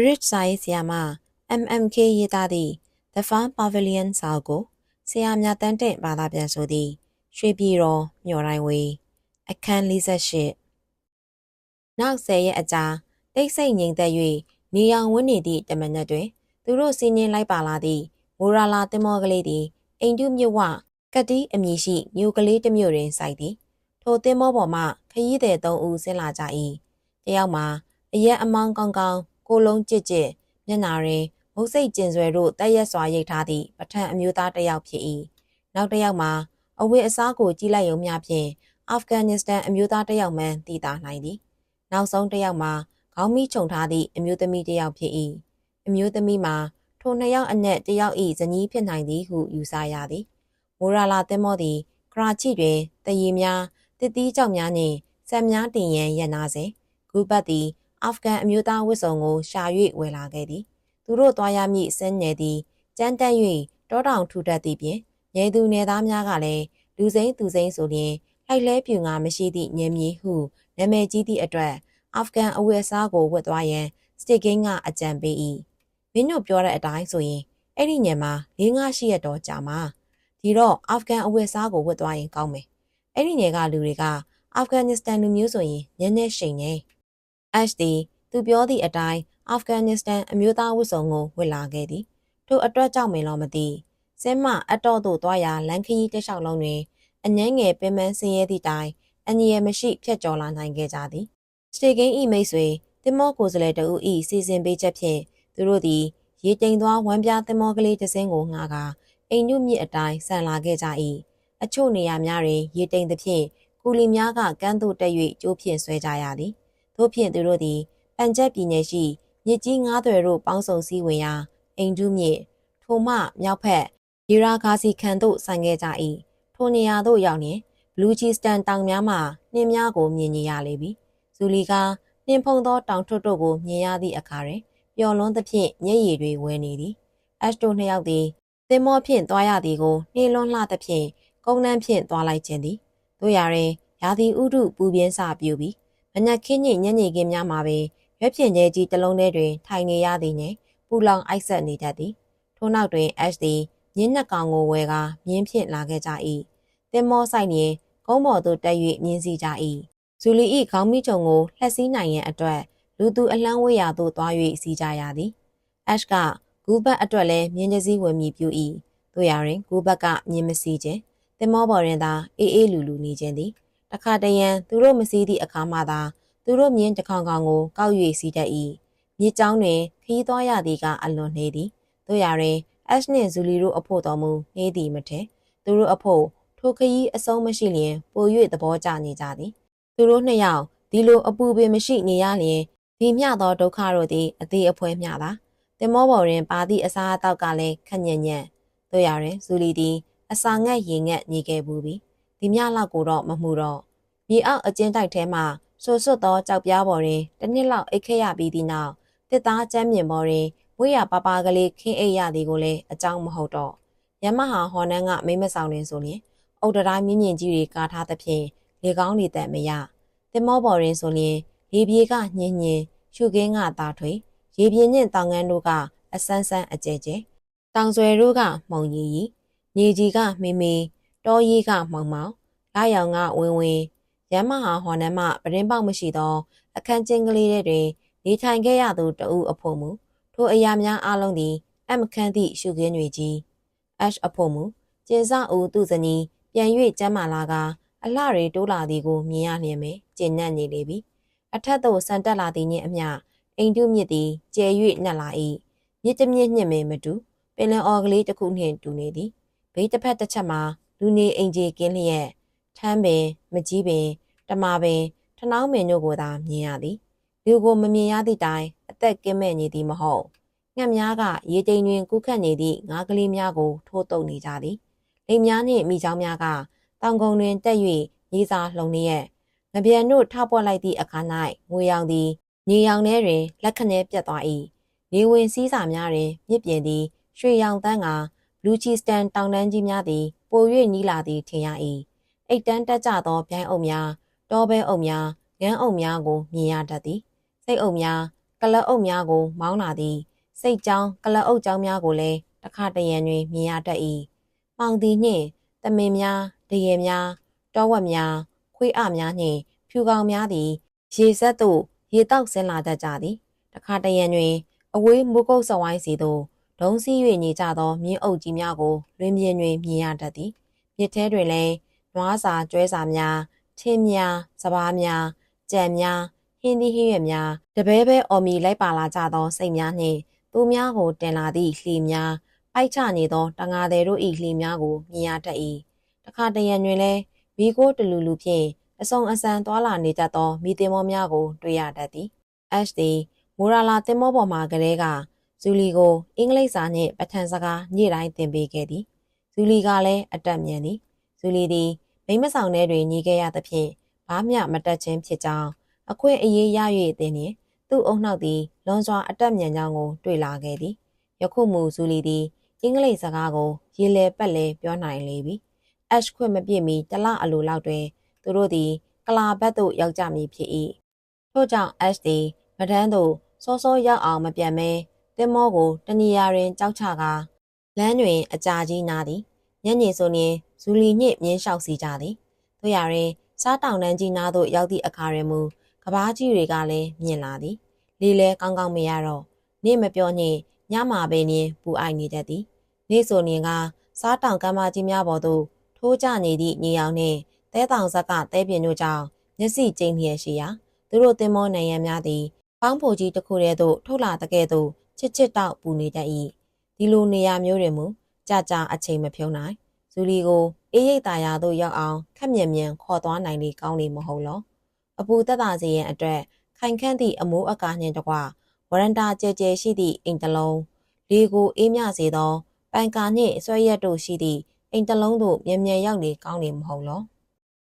Bridge စာရေးဆရာမ MMK ရေးသားသည့် The Farm Pavilion စာအုပ်ကိုဆရာမြတ်တန်းတင့်ဘာသာပြန်ဆိုသည့်ရွှေပြည်တော်မျော်တိုင်းဝေးအခန်း48နောက်10ရက်အကြာတိတ်ဆိတ်ငြိမ်သက်၍နေရောင်ဝန်းနေသည့်တမန်နဲ့တွင် သူတို့စီးနှင်းလိုက်ပါလာသည့်မိုရာလာတင်မောကလေးသည်အိမ်တုမြစ်ဝကတိအမည်ရှိမြို့ကလေးတစ်မြို့တွင်စိုက်သည်ထိုတင်မောပေါ်မှခရီးသည်သုံးဦးဆင်းလာကြ၏တယောက်မှာအရက်အမောင်းကောင်းကောင်း ကိုယ်လုံးကြစ်ကြစ်မျက်နာတွင်မုတ်စိတ်ကျင်ဆွဲတို့တက်ရက်စွာရိတ်ထားသည့်ပထန်အမျိုးသားတစ်ယောက်ဖြစ်၏နောက်တစ်ယောက်မှာအဝတ်အစားကိုကြီးလိုက်ရုံမျှဖြင့်အာဖဂန်နစ္စတန်အမျိုးသားတစ်ယောက်မှတည်တာနိုင်သည်နောက်ဆုံးတစ်ယောက်မှာခေါင်းမီးခြုံထားသည့်အမျိုးသမီးတစ်ယောက်ဖြစ်၏အမျိုးသမီးမှာထိုနှစ်ယောက်အနက်တစ်ယောက်၏ဇနီးဖြစ်နိုင်သည်ဟုယူဆရသည်မိုရာလာတင်မောသည်ကရာချိတွင်တရီများတစ်တီးကြောက်များနှင့်ဆက်များတင်ရန်ရန်နာစဉ်ဂူဘတ်သည် အာဖဂန်အမျိုးသားဝစ်စုံကိုရှာ၍ဝယ်လာခဲ့သည်သူတို့သွားရမည့်စင်းနယ်သည်ကြမ်းတမ်း၍တောတောင်ထူထပ်သည့်ပြင်ငယ်သူငယ်သားများကလည်းလူစိမ့်သူစိမ့်ဆိုရင်လှိုက်လဲပြူငါမရှိသည့်ညံမည်ဟုနာမည်ကြီးသည့်အတွက်အာဖဂန်အဝတ်အစားကိုဝတ်သွားရန်စတစ်ကင်းကအကြံပေး၏မင်းတို့ပြောတဲ့အတိုင်းဆိုရင်အဲ့ဒီညမှာ၄၅ရှိရတော့ကြာမှာဒီတော့အာဖဂန်အဝတ်အစားကိုဝတ်သွားရင်ကောင်းမယ်အဲ့ဒီနယ်ကလူတွေကအာဖဂန်နစ္စတန်လူမျိုးဆိုရင်နည်းနည်းရှိန်နေ Ash သည်သူပြောသည့်အတိုင်းအာဖဂန်နစ္စတန်အမျိုးသားဝတ်စုံကိုဝတ်လာခဲ့သည်ထိုအတွက်ကြောင့်မင်းလို့မသိစင်းမအတော့သို့သွားရာလမ်းခရီးတစ်လျှောက်လုံးတွင်အနှဲငယ်ပင်ပန်းဆင်းရဲသည့်တိုင်အငြင်းမရှိဖြတ်ကျော်လာနိုင်ခဲ့ကြသည်စတေကင်းဤမိတ်ဆွေတင်မောကိုယ်စားလှယ်တဦးဤစီစဉ်ပေးချက်ဖြင့်သူတို့သည်ရေတိမ်သွားဝမ်းပြားတင်မောကလေးတစ်စင်းကိုငှားကာအိမ်ညွမြစ်အတိုင်းဆန်လာခဲ့ကြ၏အချို့နေရာများတွင် ရေတိမ်သဖြင့်ကူလီများကကမ်းသို့တက်၍ကျိုးဖြင့်ဆွဲကြရသည် ထို့ဖြင့်သူတို့သည်ပန်ချက်ပြည်နယ်ရှိမြစ်ကြီးငါးသွယ်တို့ပေါင်းစုံစည်းဝင်ရာအိမ်ဒုမြစ်ထိုမှမြောက်ဖက်ရီရာဂါစီခန်သို့ဆိုင်ခဲ့ကြ၏ထိုနေရာသို့ရောက်ရင်ဘလူးချီစတန်တောင်များမှနှင်းများကိုမြင်ရလေပြီဇူလီကနှင်းဖုံသောတောင်ထွတ်တို့ကိုမြင်ရသည့်အခါတွင်ပျော်လွန်းသဖြင့်မျက်ရည်တွေဝဲနေသည်အက်စတိုနှစ်ယောက်သည်သင်္ဘောဖြင့်သွားရသည်ကိုနှေးလွန်းလှသဖြင့်ကုန်းနှန်းဖြင့်သွားလိုက်ခြင်းသည်တို့ရရင်ရာသီဥတုပူပြင်းစပြူပြီး မနက်ခင်းညညနေခင်းများမှာပင်ရွက်ဖြင့်ကျဲကြီးတစ်လုံးထဲတွင်ထိုင်နေရသည်နှင့်ပူလောင်အိုက်ဆက်နေတတ်သည်ထို့နောက်တွင် Ash သည်မြင်းနှက်ကောင်ကိုဝဲကာမြင်းဖြင့်လာခဲ့ကြ၏သင်မောဆိုင်ရင်ကုန်းပေါ်သို့တက်၍မြင်းစီကြ၏ဇူလီ၏ခေါင်းမိချုံကိုလှက်စီးနိုင်ရန်အတွက်လူသူအလန်းဝေးရာသို့သွား၍စီးကြရသည် Ash ကဂူဘတ်အတွက်လည်းမြင်းစည်းဝင်မြည်ပြူ၏တို့ရရင်ဂူဘတ်ကမြင်းမစီးခြင်းသင်မောပေါ်တွင်သာအေးအေးလူလူနေခြင်းသည် တခါတရံသူတို့မစီးသည့်အခါမှသာသူတို့မြင်းတစ်ခေါင်ခေါင်ကိုကောက်၍စီးတတ်၏မြစ်ကြောင်းတွင်ခီးသွားရသည်ကအလွန်နေသည်တို့ရရင်အက်ရှ်နှင့်ဇူလီတို့အဖို့တော်မူနေသည်မထဲသူတို့အဖို့ထိုခရီးအဆုံးမရှိလျင်ပို၍သဘောကျနေကြသည်သူတို့နှစ်ယောက်ဒီလိုအပူပင်မရှိနေရလျင်ဒီမျှသောဒုက္ခတို့သည်အသေးအဖွဲမျှသာတင်မောပေါ်တွင်ပါသည့်အစားအသောက်ကလည်းခက်ညံ့ညံ့တို့ရရင်ဇူလီသည်အစာငတ်ရင်ငတ်နေခဲ့ဘူးပြီ ဒီမျှလောက်ကိုတော့မမှုတော့မြေအောက်အကျဉ်းတိုက်ထဲမှဆိုဆွတ်သောကြောက်ပြားပေါ်တွင်တစ်နှစ်လောက်အိတ်ခဲ့ရပြီးသည့်နောက်တစ်သားကျမ်းမြင်ပေါ်တွင်ဝိရပါပါကလေးခင်းအိတ်ရသည်ကိုလည်းအကြောင်းမဟုတ်တော့ရမဟာဟော်နန်းကမိမဆောင်တွင်ဆိုရင်အုတ်တတိုင်းမြင့်မြင့်ကြီးတွေကာထားသဖြင့်လေကောင်းနေတတ်မရတင်မောပေါ်တွင်ဆိုရင်ရေပြေကညင်ညင်ရှုခင်းကတာထွေရေပြင်းနှင့်တောင်ငန်းတို့ကအဆန်းဆန်းအကျဲကျဲတောင်ဆွယ်တို့ကမှုံရီရီမြေကြီးကမေမေ တောရီကမောင်မောင်လာရောင်ကဝင်းဝင်းရမဟာဟော်နမပရင်ပေါက်မရှိသော အခန်းချင်းကလေးတွင်နေထိုင်ခဲ့ရသူတဦးအဖို့မူထိုအရာများအလုံးသည် အမခန်းသည့်ရှုခင်းတွေကြီးအက်အဖို့မူကျင်းစဦးသူဇနီးပြန်၍ကျမ်းမာလာကအလှတွေတိုးလာသည်ကိုမြင်ရလျင်ပဲကျဉ်ညံ့နေလေပြီအထက်သို့ဆန်တက်လာသည်နှင့်အမျှအိမ်တုမြစ်သည်ကျဲ၍နှက်လာ၏မြစ်တမြစ်ညှင့်မင်မတူပင်လယ်အော်ကလေးတစ်ခုနှင့်တူနေသည်ဘေးတစ်ဖက်တစ်ချက်မှာ လူနေအိမ်ကြီးကင်းလျက်ထမ်းပင်မကြီးပင်တမာပင်ထနောင်းပင်တို့ကိုသာမြင်ရသည်လူကိုမမြင်ရသည့်တိုင်အသက်ကင်းမဲ့နေသည်မဟုတ်ငှက်များကရေတိမ်တွင်ကူးခတ်နေသည့်ငါးကလေးများကိုထိုးတုပ်နေကြသည်လိမ်များနှင့်မိချောင်းများကတောင်ကုန်းတွင်တက်၍ရေးစာလှုံလျက်ငပြန်တို့ထပွက်လိုက်သည့်အခါ၌ငွေရောင်သည်နေရောင်ထဲတွင်လက်ခနဲပြတ်သွား၏နေဝင်စည်းစာများတွင်မြစ်ပြင်သည်ရွှေရောင်တန်းကဘလူးချီစတန်တောင်တန်းကြီးများသည် ပို၍နီးလာသည်ထင်ရ၏အိတ်တန်းတက်ကြသောဗျိုင်းအုပ်များတောဘဲအုပ်များငန်းအုပ်များကိုမြင်ရတတ်သည်စိတ်အုပ်များကလအုပ်များကို မောင်းလာသည်စိတ်ကြောင်းကလအုပ်ကြောင်းများကိုလည်းတခါတရံတွင်မြင်ရတတ်၏မှောင်သည်နှင့်တမင်များတရေများတောဝက်များခွေးအများနှင့်ဖြူကောင်များသည်ရေဆက်သို့ရေတောက်ဆင်းလာတတ်ကြသည်တခါတရံတွင်အဝေးမုကုတ်စဝိုင်းစီသို့ ဒုံစီး၍နေကြသောမြင်းအုပ်ကြီးများကိုလွင်ပြင်တွင်မြင်ရတတ်သည်မြစ်ထဲတွင်လည်းနွားစာကျွဲစာများချင်းများစပားများကြံများဟင်းသီးဟင်းရွက်များတပဲပဲအော်မီလိုက်ပါလာကြသောစိတ်များနှင့်သူများကိုတင်လာသည့်လှေများပိုက်ချနေသောတငါသည်တို့၏လှေများကိုမြင်ရတတ်၏တခါတရံတွင်လည်းမီကိုတလူလူဖြင့်အစုံအစံသွာလာနေတတ်သောမိတင်မောများကိုတွေ့ရတတ်သည် Ash သည်မိုရာလာတင်မောပေါ်မှကလေးက ဇူလီကိုအင်္ဂလိပ်စာနှင့်ပထန်စကားညစ်တိုင်းသင်ပေးခဲ့သည်ဇူလီကလည်းအတက်မြန်သည်ဇူလီသည်မိမဆောင်ထဲတွင်ညီခဲ့ရသဖြင့်ဘာမျှမတက်ခြင်းဖြစ်ကြောင်းအခွင့်အရေးရ၍သင်နှင့်သူ့အုံနှောက်သည်လွန်စွာအတက်မြန်ကြောင်းကိုတွေ့လာခဲ့သည်ယခုမူဇူလီသည်အင်္ဂလိပ်စကားကိုရေလဲပတ်လဲပြောနိုင်လေပြီ။ Ash ခွင့်မပြည့်မီတလအလိုလောက်တွင်သူတို့သည်ကလာဘတ်သို့ရောက်ကြမည်ဖြစ်၏ထို့ကြောင့် Ash သည်မဒန်းသို့စောစောရောက်အောင်မပြန်မဲ တင်မောကိုတနေရာတွင်ကြောက်ချကာလမ်းတွင်အကြာကြီးနားသည်ညနေဆိုရင်ဇူလီညစ်မြင်းလျှောက်စီကြသည်တို့ရရင်စားတောင်တန်းကြီးနားသို့ရောက်သည့်အခါတွင်မူကဘာကြီးတွေကလည်းမြင်လာသည်လေလဲကောင်းကောင်းမရတော့နေမပြောညင်ညမှာပဲနေပူအိုက်နေတတ်သည်နေဆိုရင်ကစားတောင်ကမ်းမကြီးများပေါ်သို့ထိုးကျနေသည့်ညီအောင်နှင့်တဲတောင်ဇက်ကတဲပြင်းတို့ကြောင့်မျက်စိကျိန်းလျက်ရှိရာသူတို့တင်မောနိုင်ရန်များသည်ပေါင်းဖို့ကြီးတစ်ခုတည်းသို့ထုတ်လာတဲ့ကဲ့သို့ ချစ်ချစ်တောက်ပူနေတတ်၏ဒီလိုနေရာမျိုးတွင်မူကြာကြာအချိန်မဖြုံးနိုင်ဇူလီကိုအေးရိတ်တာယာသို့ရောက်အောင်ခက်မြန်မြန်ခေါ်သွားနိုင်လေကောင်းလေမဟုတ်လောအပူတက်တာစီရင်အတွက်ခိုင်ခန့်သည့်အမိုးအကာနှင့်တကွဝရန်တာကျဲကျဲရှိသည့်အိမ်တလုံးလေကိုအေးမြစေသောပန်ကာနှင့်ဆွဲရက်တို့ရှိသည့်အိမ်တလုံးသို့မြန်မြန်ရောက်လေကောင်းလေမဟုတ်လော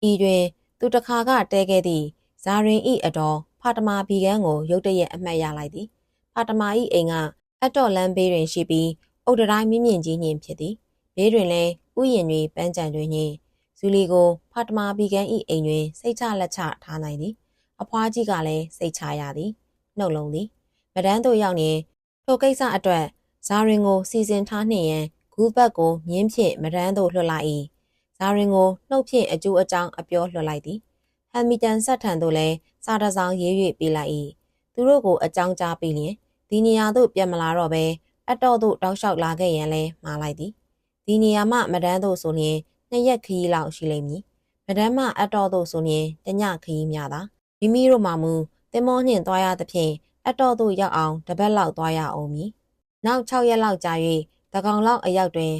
ဤတွင် သူတခါကတဲခဲ့သည့်ဇာရင်ဤအတော်ဖာတမာဘီကန်းကိုရုတ်တရက်အမှတ်ရလိုက်သည် ဖာတမာဤအိမ်ကအတော်လမ်းဘေးတွင်ရှိပြီးအုတ်တတိုင်းမြင့်မြင့်ကြီးညင်ဖြစ်သည်ဘေးတွင်လည်းဥယျင်တွေပန်းကြံတွင်ညင်ဇူလီကိုဖာတမာဘီကန်းဤအိမ်တွင်စိတ်ချလက်ချထားနိုင်သည် အဖွားကြီးကလည်းစိတ်ချရသည်နှုတ်လုံးသည်မဒန်းတို့ရောက်နေထိုကိစ္စအတွက်ဇာရင်ကိုစီစဉ်ထားနှင့်ရန်ဂူဘတ်ကိုမြင်းဖြင့်မဒန်းသို့လွှတ်လိုက်၏ဇာရင်ကိုနှုတ်ဖြင့်အကျိုးအကြောင်းအပြောလွှတ်လိုက်သည်ဟမ်မီတန်ဆက်ထံသို့လည်းစာတစောင်းရေး၍ပေးလိုက်၏သူတို့ကိုအကြောင်းကြားပြီးလျင် ဒီနေရာသို့ပြန်မလာတော့ဘဲအတော့သို့တောက်လျှောက်လာခဲ့ရန်လဲမှားလိုက်သည်ဒီနေရာမှမဒန်းသို့ဆိုရင်နှစ်ရက်ခရီးလောက်ရှိလိမ့်မည်မဒန်းမှအတော့သို့ဆိုရင်တညခရီးများသာမိမိတို့မှမူတင်မောနှင့်သွားရသဖြင့်အတော့သို့ရောက်အောင်တပတ်လောက်သွားရအောင်မည်နောက်6ရက်လောက်ကြာ၍တကောင်လောက်အရောက်တွင်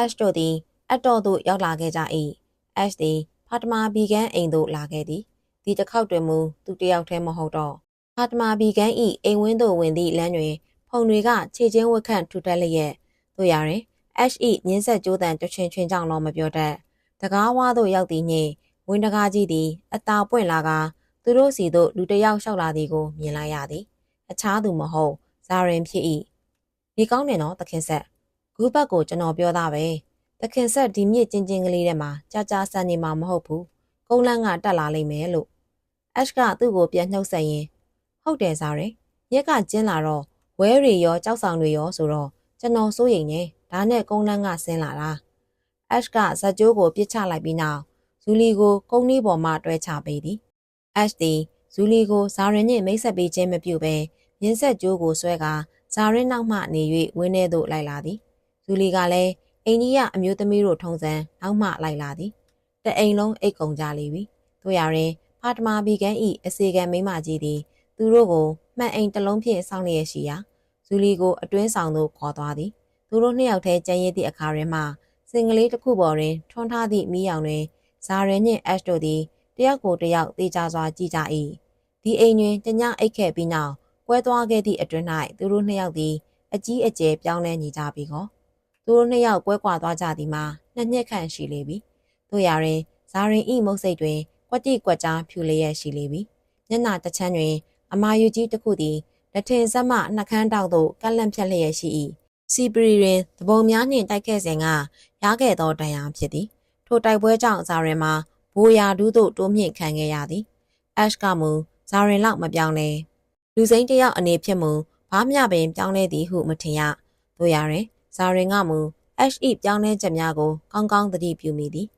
Ash တို့သည်အတော့သို့ရောက်လာခဲ့ကြ၏။ Ash သည်ဖာတမာဘီကန်အိမ်သို့လာခဲ့သည်။ဒီတစ်ခေါက်တွင်မူသူတယောက်တည်းမဟုတ်တော့ ဖာတမာဘီကန်၏အိမ်ဝင်းသို့ဝင်သည့်လမ်းတွင်ဖုန်တွေကခြေချင်းဝက်ခန့်ထူထပ်လျက်တို့ရရင် Ash ၏မြင်းဆက်ကြိုးတန်တချင်ချင်ကြောင့်တော့မပြောတတ်။တကားဝါသို့ရောက်သည်နှင့်ဝင်းတကားကြီးသည်အသာပွင့်လာကသူတို့စီသို့လူတစ်ယောက်လျှောက်လာသည်ကိုမြင်လိုက်ရသည်။အခြားသူမဟုတ်ဇာရင်ဖြစ်၏။ဒီကောင်းတယ်နော်သခင်ဆက်ဂူဘတ်ကိုကျွန်တော်ပြောသားပဲ။သခင်ဆက်ဒီမြစ်ချင်းချင်းကလေးထဲမှာကြာကြာဆန်နေမှာမဟုတ်ဘူး။ကုန်းလန်းကတက်လာလိမ့်မယ်လို့။ Ash ကသူ့ကိုပြန်နှုတ်ဆက်ရင် ဟုတ်တယ်စားရယ်။ရက်ကကျင်းလာတော့ဝဲတွေရောကြောက်ဆောင်တွေရောဆိုတော့ကျွန်တော်စိုးရိမ်နေဒါနဲ့ကုန်းလန်းကဆင်းလာတာ။ Ash ကဇက်ကျိုးကိုပြစ်ချလိုက်ပြီးနောက်ဇူလီကိုကုန်းလေးပေါ်မှတွဲချပေးသည်။ Ash သည်ဇူလီကိုဇာရင်နှင့်မိတ်ဆက်ပေးခြင်းမပြုဘဲမြင်းဆက်ကျိုးကိုဆွဲကာဇာရင်နောက်မှနေ၍ဝင်းထဲသို့လိုက်လာသည်ဇူလီကလည်းအိန္ဒိယအမျိုးသမီးတို့ထုံစံနောက်မှလိုက်လာသည်တအိမ်လုံးအိတ်ကုန်ကြလေပြီတို့ရရင်ဖာတမာဘီကန်ဤအစီကံမိမကြီးသည် သူတို့ကိုမှန်အိမ်တစ်လုံးဖြင့်စောင့်လျက်ရှိရာဇူလီကိုအတွင်းဆောင်သို့ခေါ်သွားသည်သူတို့နှစ်ယောက်တည်းကြံရည်သည့်အခါတွင်မှစင်ကလေးတစ်ခုပေါ်တွင်ထွန်းထားသည့်မိရောင်တွင်ဇာရင်နှင့်အက်ရှ်တို့သည်တယောက်ကိုတယောက်တေချာစွာကြည့်ကြ၏ဒီအိမ်တွင်တညအိတ်ခဲ့ပြီးနောက်ကွဲသွားခဲ့သည့်အတွင်း၌သူတို့နှစ်ယောက်သည်အကြီးအကျယ်ပြောင်းလဲနေကြပြီကောသူတို့နှစ်ယောက်ကွဲကွာသွားကြသည်မှာနှစ်နှစ်ခန့်ရှိလေပြီတို့ရရင်ဇာရင်ဤမုတ်စိတ်တွင်ကွက်တိကွက်ကြားဖြူလျက်ရှိလေပြီမျက်နှာတစ်ချမ်းတွင် အမာယူကြီးတစ်ခုသည်လက်ထင်ဆက်မှနှကန်းတောက်သို့ကန့်လန့်ဖြတ်လျက်ရှိ၏စီပရီတွင်သဘုံများနှင့်တိုက်ခဲ့စဉ်ကရခဲ့သောတန်ရာဖြစ်သည်ထိုတိုက်ပွဲကြောင့်ဇာရင်မှာဘိုးရာဒူးသို့တိုးမြင့်ခံခဲ့ရသည်အက်ရှ်ကမူဇာရင်လောက်မပြောင်းလဲလူစိမ်းတစ်ယောက်အနေဖြင့်မူဘာမျှပင်ပြောင်းလဲသည်ဟုမထင်ရတို့ရရင်ဇာရင်ကမူ HE ပြောင်းလဲချက်များကိုကောင်းကောင်းသတိပြုမိသည်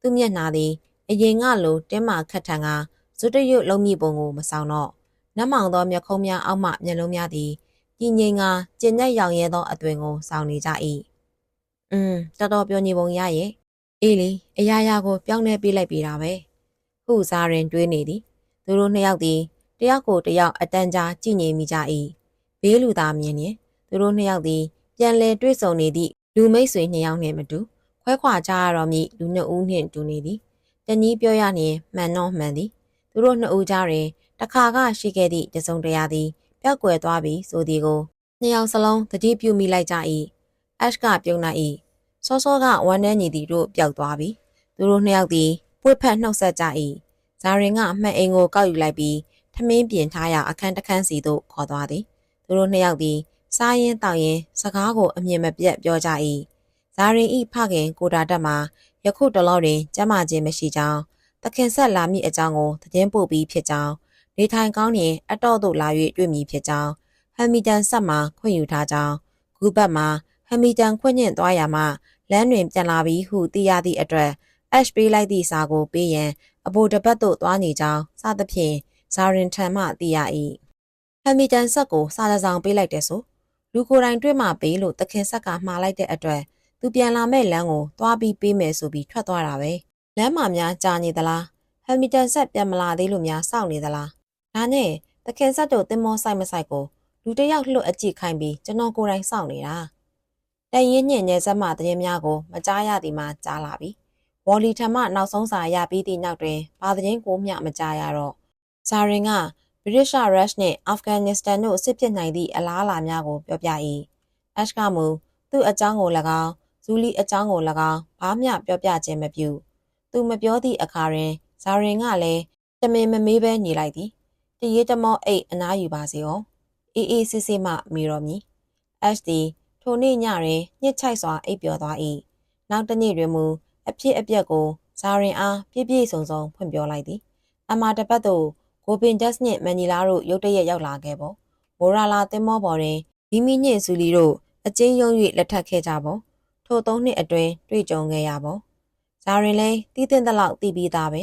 သူမျက်နှာသည်အရင်ကလိုတင်းမာခတ်ထန်ကဇွတ်တရွတ်လုံးမိပုံကိုမဆောင်တော့ နတ်မောင်သောမျက်ခုံးများအောက်မှမျက်လုံးများသည်ကြီးငိမ်ကကျဉ်နဲ့ရောင်ရဲသောအသွင်ကိုဆောင်နေကြ၏။อืมတော်တော်ပြောနေပုံရရဲ့။အေးလေအရာရာကိုပြောင်းလဲပေးလိုက်ပြီတာပဲ။ဟုဇာရင်တွေးနေသည်။သူတို့နှစ်ယောက်သည်တယောက်ကိုတယောက်အတန်းကြားကြည့်နေမိကြ၏။ဘေးလူသားမြင်ရင်သူတို့နှစ်ယောက်သည်ပြန်လည်တွေ့ဆုံနေသည့်လူမိတ်ဆွေနှစ်ယောက်နှင့်မတူခွဲခွာကြရတော့မည့်လူနှစ်ဦးနှင့်တူနေသည်။တနည်းပြောရလျင်မှန်တော့မှန်သည်။သူတို့နှစ်ဦးကြားတွင် တခါကရှိခဲ့သည့်တစုံတရာသည်ပျောက်ကွယ်သွားပြီဆိုသည်ကိုနှစ်ယောက်စလုံးသတိပြုမိလိုက်ကြ၏အက်ရှ်ကပြုံးလိုက်၏စောစောကဝမ်းထဲညီသည်တို့ပျောက်သွားပြီသူတို့နှစ်ယောက်သည်ပွေဖက်နှုတ်ဆက်ကြ၏ဇာရင်ကအမှတ်အိမ်ကိုကောက်ယူလိုက်ပြီးထမင်းပြင်ထားရာအခန်းတစ်ခန်းစီသို့ခေါ်သွားသည်သူတို့နှစ်ယောက်သည်စားရင်တောက်ရင်စကားကိုအမြင်မပြတ်ပြောကြ၏ဇာရင်ဤဖခင်ကိုတာတက်မှာယခုတလောတွင်ကျမ်းမာခြင်းမရှိကြောင်းသခင်ဆက်လာမိအကြောင်းကိုသတင်းပို့ပြီးဖြစ်ကြောင်း နေထိုင်ကောင်းရင်အတော့သို့လာ၍တွေ့မည်ဖြစ်ကြောင်းဟမ်မီတန်ဆက်မှာခွင့်ယူထားကြောင်းဂူဘတ်မှာဟမ်မီတန်ခွင့်ညှင့်သွားရမှလမ်းတွင်ပြန်လာပြီးဟုသိရသည့်အတွက်အက်ရှ်ပေးလိုက်သည့်စာကိုပေးရန်အဘိုတပတ်သို့သွားနေကြောင်းစသဖြင့်ဇာရင်ထံမှသိရ၏ဟမ်မီတန်ဆက်ကိုစာတစ်စောင်ပေးလိုက်တဲ့ဆိုလူကိုယ်တိုင်တွေ့မှပေးလို့တခင်ဆက်ကမှားလိုက်တဲ့အတွက်သူပြန်လာမဲ့လမ်းကိုသွားပြီးပေးမယ်ဆိုပြီးထွက်သွားတာပဲလမ်းမှာများကြာနေသလားဟမ်မီတန်ဆက်ပြန်မလာသေးလို့များစောင့်နေသလား ဒါနဲ့သခင်ဆက်တို့တင်မောဆိုင်မဆိုင်ကိုလူတစ်ယောက်လှုပ်အကြည့်ခိုင်းပြီးကျွန်တော်ကိုယ်တိုင်စောင့်နေတာတန်ရင်ညင်ညဲဇက်မှသတင်းများကိုမကြားရသည်မှကြားလာပြီဝေါ်လီထံမှနောက်ဆုံးစာရပြီးသည့်နောက်တွင်ဘာသတင်းကိုမျှမကြားရတော့ဇာရင်ကဗြိတိရှရုရှ်နှင့်အာဖဂန်နစ္စတန်တို့စစ်ဖြစ်နိုင်သည့်အလားအလာများကိုပြောပြ၏အက်ရှ်ကမူသူ့အကြောင်းကို၎င်းဇူလီအကြောင်းကို၎င်းဘာမျှပြောပြခြင်းမပြုသူမပြောသည့်အခါတွင်ဇာရင်ကလည်းတမင်မမေးဘဲနေလိုက်သည် တရေတမောအိတ်အနားယူပါစေဟောအေးအေးဆေးဆေးမှမိတော်မူအက်ရှ်သည်ထိုနေ့ညတွင်ညှစ်ချိုက်စွာအိပ်ပျော်သွား၏နောက်တစ်နေ့တွင်မူအဖြစ်အပျက်ကိုဇာရင်အားပြည့်ပြည့်စုံစုံဖွင့်ပြောလိုက်သည်အမတပတ်သို့ကိုပင်ဒက်စ်နှင့်မန်နီလာတို့ရုတ်တရက်ရောက်လာခဲ့ပေါ့မိုရာလာတင်မောပေါ်တွင်ဒီမီနှင့်ဇူလီတို့အကျဉ်းယုံ၍လက်ထပ်ခဲ့ကြပေါ့ထိုသုံးနှစ်အတွင်းတွေ့ကြုံခဲ့ရပေါ့ဇာရင်လည်းတည်တဲ့လောက်တည်ပြီးသားပဲ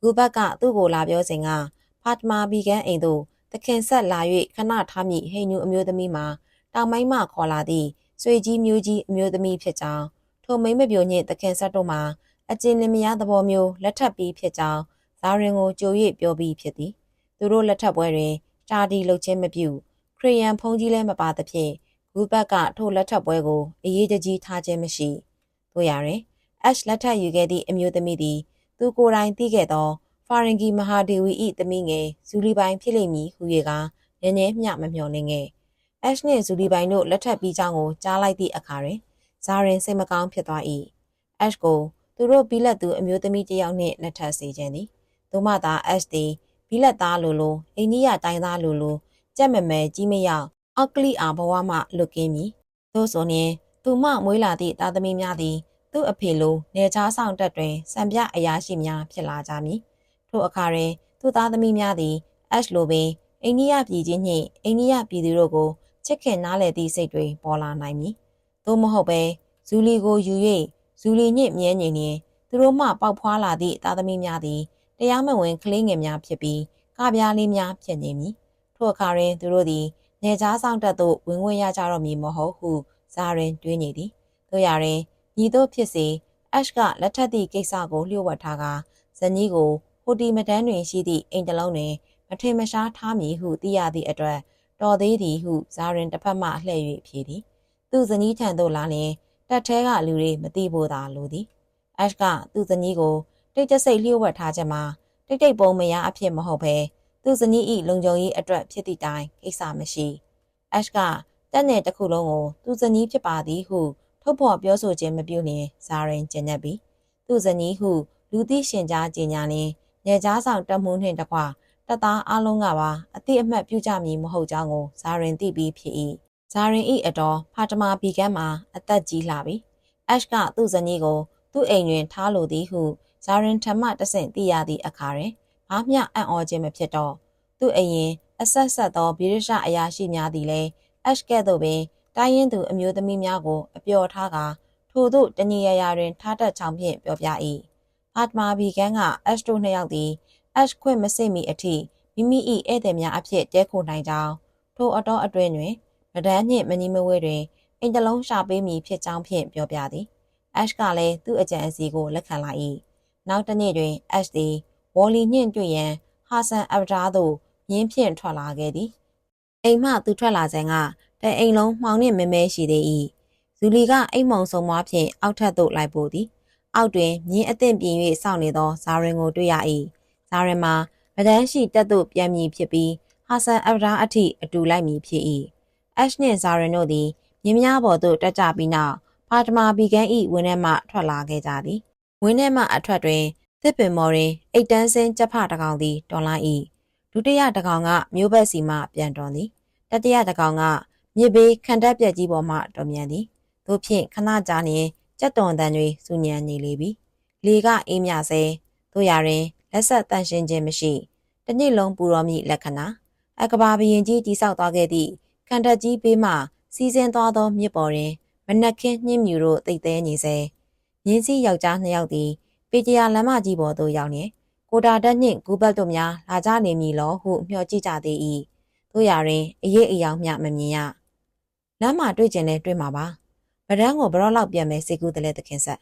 ဂူဘက်ကသူ့ကိုလာပြောစဉ်က ဖာတမာဘီကန်အိမ်သို့သခင်ဆက်လာ၍ခဏထားမိဟိန်နူအမျိုးသမီးမှာတောင်မိုင်းမှခေါ်လာသည့်ဆွေကြီးမျိုးကြီးအမျိုးသမီးဖြစ်ကြောင်းထိုမိမ့်မပြိုညင့်သခင်ဆက်တို့မှာအကျဉ်းလင်မယားသဘောမျိုးလက်ထပ်ပြီးဖြစ်ကြောင်းဇာရင်ကိုကြို၍ပြောပြီးဖြစ်သည်သူတို့လက်ထပ်ပွဲတွင်တာဒီလှုပ်ခြင်းမပြုခရီယန်ဖုန်ကြီးလည်းမပါသဖြင့်ဂူဘက်ကထိုလက်ထပ်ပွဲကိုအရေးတကြီးထားခြင်းမရှိတို့ရရင်အက်ရှ်လက်ထပ်ယူခဲ့သည့်အမျိုးသမီးသည်သူကိုယ်တိုင်သိခဲ့သော ဖာရင်ဂီမဟာဒေဝီ၏သမီးငယ်ဇူလီပိုင်ဖြစ်လိမ့်မည်ဟု၍ကနည်းနည်းမျှမမျှော်လင့်ခဲ့အက်ရှ်နှင့်ဇူလီပိုင်တို့လက်ထပ်ပြီးကြောင်းကိုကြားလိုက်သည့်အခါတွင်ဇာရင်စိတ်မကောင်းဖြစ်သွား၏အက်ရှ်ကိုသူတို့ဘီလက်သူအမျိုးသမီးတစ်ယောက်နှင့်လက်ထပ်စေခြင်းသည်သို့မှသာအက်ရှ်သည်ဘီလက်သားလိုလိုအိန္ဒိယတိုင်းသားလိုလိုကြက်မမဲကြီးမရောက်အောက်ကလိအားဘဝမှလွတ်ကင်းမည်သို့ဆိုရင်သူမမွေးလာသည့်သားသမီးများသည်သူ့အဖေလိုနေချားဆောင်တက်တွင်စံပြအရာရှိများဖြစ်လာကြမည် ထိုအခါတွင်သူသားသမီးများသည်အက်ရှ်လိုပင်အိန္ဒိယပြည်ကြီးနှင့်အိန္ဒိယပြည်သူတို့ကိုချစ်ခင်နားလည်သည့်စိတ်တွေပေါ်လာနိုင်မည်သို့မဟုတ်ပဲဇူလီကိုယူ၍ဇူလီညစ်မြဲနေရင်သူတို့မှပေါက်ဖွာလာသည့်သားသမီးများသည်တရားမဝင်ကလေးငယ်များဖြစ်ပြီးကပြားလေးများဖြစ်နေမည်ထိုအခါတွင်သူတို့သည်နေကြားဆောင်တက်သို့ဝင်ဝင်ရကြတော့မည်မဟုတ်ဟုဇာရင်တွေးနေသည်တို့ရရင်ညီတို့ဖြစ်စေအက်ရှ်ကလက်ထက်သည့်ကိစ္စကိုလျှို့ဝှက်ထားကဇနီးကို ဟိုတီမတန်းတွင်ရှိသည့်အိမ်တလုံးတွင်မထင်မရှားထားမည်ဟုသိရသည့်အတွက်တော်သေးသည်ဟုဇာရင်တစ်ဖက်မှလှည့်၍ဖြေသည်သူဇနီးထံသို့လာလျင်တက်ထဲကလူတွေမသိဖို့သာလိုသည်အက်ရှ်ကသူ့ဇနီးကိုတိတ်တဆိတ်လျှို့ဝှက်ထားချက်မှာတိတ်တိတ်ပုံမရအဖြစ်မဟုတ်ဘဲသူ့ဇနီး၏လုံခြုံရေးအတွက်ဖြစ်သည့်တိုင်ကိစ္စမရှိအက်ရှ်ကတက်နယ်တစ်ခုလုံးကိုသူ့ဇနီးဖြစ်ပါသည်ဟုထုတ်ဖော်ပြောဆိုခြင်းမပြုလျင်ဇာရင်ကျင်နေပြီသူ့ဇနီးဟုလူသိရှင်ကြားကြေညာလျင် နေကြားဆောင်တက်မှုနှင့်တကွတပ်သားအလုံးကပါအတိအမှတ်ပြုကြမည်မဟုတ်ကြောင်းကိုဇာရင်သိပြီးဖြစ်၏ဇာရင်၏အတော်ဖာတမာဘီကမ်းမှာအသက်ကြီးလာပြီအက်ရှ်ကသူ့ဇနီးကိုသူ့အိမ်တွင်ထားလိုသည်ဟုဇာရင်ထမတဆင့်သိရသည့်အခါတွင်ဘာမျှအံ့ဩခြင်းမဖြစ်တော့သူ့အရင်အဆက်ဆက်သောဗြိတိရှအရာရှိများသည်လည်း Ash ကဲ့သို့ပင်တိုင်းရင်းသူအမျိုးသမီးများကိုအပျော်ထားကာထိုသို့တညီရရာတွင်ထားတတ်ချောင်းဖြင့်ပြောပြ၏ ဖာတမာဘီကန်က Ash တို့နှစ်ယောက်သည် Ash ခွင့်မစိမီအထိမိမိ၏ဧည့်သည်များအဖြစ်တဲခိုနိုင်ကြောင်းထိုအတော်အတွင်းတွင်မဒန်းနှင့်မနီမဝဲတွင်အိမ်တလုံးရှာပေးမည်ဖြစ်ကြောင်းဖြင့်ပြောပြသည် Ash ကလည်းသူ့အကြံအစီကိုလက်ခံလိုက်၏နောက်တစ်နေ့တွင် Ash သည်ဝေါ်လီနှင့်တွေ့ရန်ဟာဆန်အဗဒါသို့မြင်းဖြင့်ထွက်လာခဲ့သည်အိမ်မှသူထွက်လာစဉ်ကတအိမ်လုံးမှောင်နှင့်မဲမဲရှိသေး၏ဇူလီကအိမ်မုံဆုံမွားဖြင့်အောက်ထပ်သို့လိုက်ပို့သည် အောက်တွင်မြင်းအသင့်ပြင်၍စောင့်နေသောဇာရင်ကိုတွေ့ရ၏ဇာရင်မှာမဒန်းရှိတက်သို့ပြန်မည်ဖြစ်ပြီးဟာဆန်အဗဒါအထိအတူလိုက်မည်ဖြစ်၏အက်ရှ်နှင့်ဇာရင်တို့သည်မြင်းများပေါ်သို့တက်ကြပြီးနောက်ဖာတမာဘီကန်၏ဝင်းထဲမှထွက်လာခဲ့ကြသည်ဝင်းထဲမှအထွက်တွင်သစ်ပင်မော်တွင်အိတ်တန်းစင်းကြက်ဖတကောင်သည်တော်လာ၏ဒုတိယတကောင်ကမျိုးဘက်စီမှပြန်တော်သည်တတိယတကောင်ကမြစ်ဘေးခန္ဓာပြက်ကြီးပေါ်မှတော်မြန်သည်တို့ဖြင့်ခဏကြာနေ ကြက်တွန်တန်တွေစူညံနေလေပြီလေကအေးမြဆဲတို့ရရင်လက်ဆက်တန့်ရှင်းခြင်းမရှိတနည်းလုံးပူတော်မူလက္ခဏာအကဘာဘရင်ကြီးတိဆောက်သွားခဲ့သည့်ခန္ဓာကြီးဘေးမှစီးစင်းသွားသောမြစ်ပေါ်တွင်မနက်ခင်းနှင်းမြူတို့တိတ်သေးနေစေမြင်းစည်းယောက်ျားနှစ်ယောက်သည်ပေတရာလမ်းမကြီးပေါ်သို့ရောက်နေကိုတာတက်နှင့်ဂူဘတ်တို့များလာကြနေမည်လောဟုမျှော်ကြည့်ကြသေး၏တို့ရာတွင်အရေးအယောင်မျှမမြင်ရလမ်းမှာတွေ့ကျင်လဲတွေ့မှာပါ ဗဒန်းကိုဘရော့လောက်ပြန်မယ်စိတ်ကူးတလဲသခင်ဆက်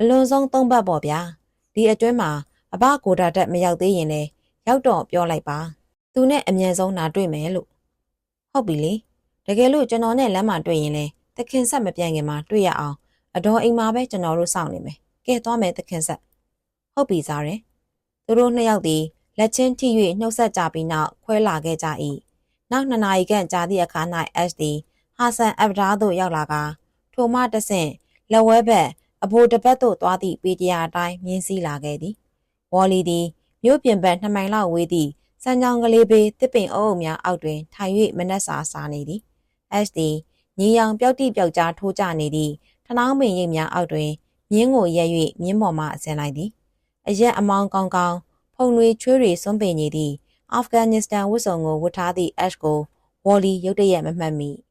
အလွန်ဆုံးသုံးဘတ်ပေါ့ဗျာဒီအတွင်းမှာအဘကိုတာတက်မရောက်သေးရင်လဲရောက်တော့ပြောလိုက်ပါ သူနဲ့အမြန်ဆုံးနာတွေ့မယ်လို့ဟုတ်ပြီလေတကယ်လို့ကျွန်တော်နဲ့လမ်းမှာတွေ့ရင်လဲသခင်ဆက်မပြန်ခင်မှာတွေ့ရအောင်အတော်အိမ်မှာပဲကျွန်တော်တို့စောင့်နေမယ်ကဲသွားမယ်သခင်ဆက်ဟုတ်ပြီစားတယ်သူတို့နှစ်ယောက်သည်လက်ချင်းထိ၍နှုတ်ဆက်ကြပြီးနောက်ခွဲလာခဲ့ကြ၏နောက်နှစ်နာရီခန့်ကြာသည့်အခါ၌ Ash သည်ဟာဆန်အဗဒါသို့ရောက်လာက ထိုမှတဆင့်လက်ဝဲဘက်အဘိုးတစ်ပတ်သို့သွားသည့်ပေတရာအတိုင်းမြင်းစည်းလာခဲ့သည်ဝေါ်လီသည်မြို့ပြင်ဘက်နှစ်မိုင်လောက်ဝေးသည့်စံကြောင်ကလေးပေတစ်ပင်အုပ်အုပ်များအောက်တွင်ထိုင်၍မနက်စာစားနေသည် Ash သည်ညီရောင်ပျောက်တိပျောက်ကြားထိုးကျနေသည့်ထနောင်းပင်ရိပ်များအောက်တွင်မြင်းကိုရက်၍မြင်းပေါ်မှဆင်းလိုက်သည်အရက်အမောင်းကောင်းကောင်းဖုန်တွေချွေးတွေစွန့်ပင်နေသည့်အာဖဂန်နစ္စတန်ဝတ်စုံကိုဝတ်ထားသည့် Ash ကိုဝေါ်လီရုတ်တရက်မမှတ်မိ။